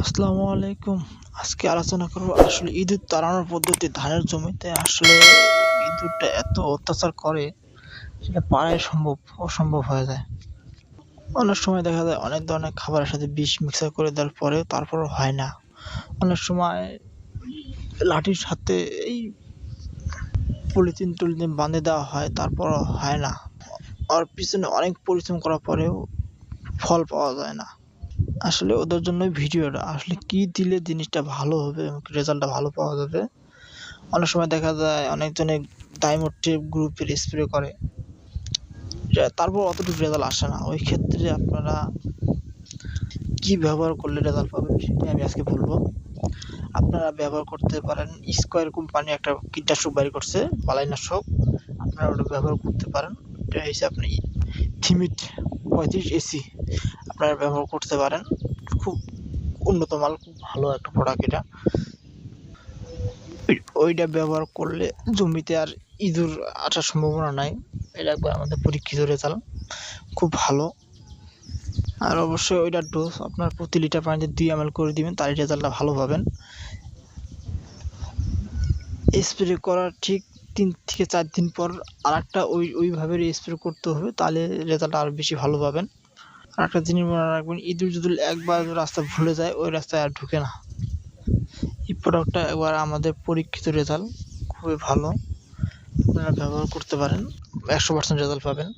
আসসালামু আলাইকুম। আজকে আলোচনা করব আসলে ইঁদুর তাড়ানোর পদ্ধতি ধানের জমিতে আসলে ইঁদুরটা এত অত্যাচার করে, সেটা পাড়ায় সম্ভব, অসম্ভব হয়ে যায়। অনেক সময় দেখা যায় অনেক ধরনের খাবারের সাথে বিষ মিক্সার করে দেওয়ার পরেও তারপরও হয় না। অনেক সময় লাঠির সাথে এই পলিথিন টলিথিন বাঁধে দেওয়া হয়, তারপরও হয় না। আর পিছনে অনেক পরিশ্রম করার পরেও ফল পাওয়া যায় না। আসলে ওদের জন্যই ভিডিওটা। আসলে কী দিলে জিনিসটা ভালো হবে এবং রেজাল্টটা ভালো পাওয়া যাবে? অনেক সময় দেখা যায় অনেকজনে ডাইমোট্রিপ গ্রুপের স্প্রে করে। তারপর অতটুকু রেজাল্ট আসে না। ওই ক্ষেত্রে আপনারা কী ব্যবহার করলে রেজাল্ট পাবেন সেটা আমি আজকে বলব। আপনারা ব্যবহার করতে পারেন। স্কোয়ার কোম্পানি একটা কীটনাশক বাইর করছে বালাইনাশক আপনারা ওটা ব্যবহার করতে পারেন। এটা হচ্ছে আপনি থিমিট পঁয়ত্রিশ এসি আপনারা ব্যবহার করতে পারেন। খুব উন্নত মাল, খুব ভালো একটা প্রোডাক্ট এটা। ওই- ওইটা ব্যবহার করলে জমিতে আর ইঁদুর আসার সম্ভাবনা নাই। এটা একবার আমাদের পরীক্ষিত রেজাল্ট খুব ভালো। আর অবশ্যই ওইটার ডোজ আপনার প্রতি লিটার পানিতে দুই এম করে দিবেন তার রেজাল্টটা ভালো পাবেন। স্প্রে করার ঠিক তিন থেকে চার দিন পর আর একটা ওই, ওইভাবে স্প্রে করতে হবে, তাহলে রেজাল্ট আরও বেশি ভালো পাবেন। আর একটা জিনিস মনে রাখবেন, ইঁদুর যদি একবার রাস্তা ভুলে যায়, ওই রাস্তায় আর ঢুকে না। এই প্রোডাক্টটা একবার আমাদের পরীক্ষিত রেজাল্ট খুবই ভালো। আপনারা ব্যবহার করতে পারেন, একশো পার্সেন্ট রেজাল্ট পাবেন।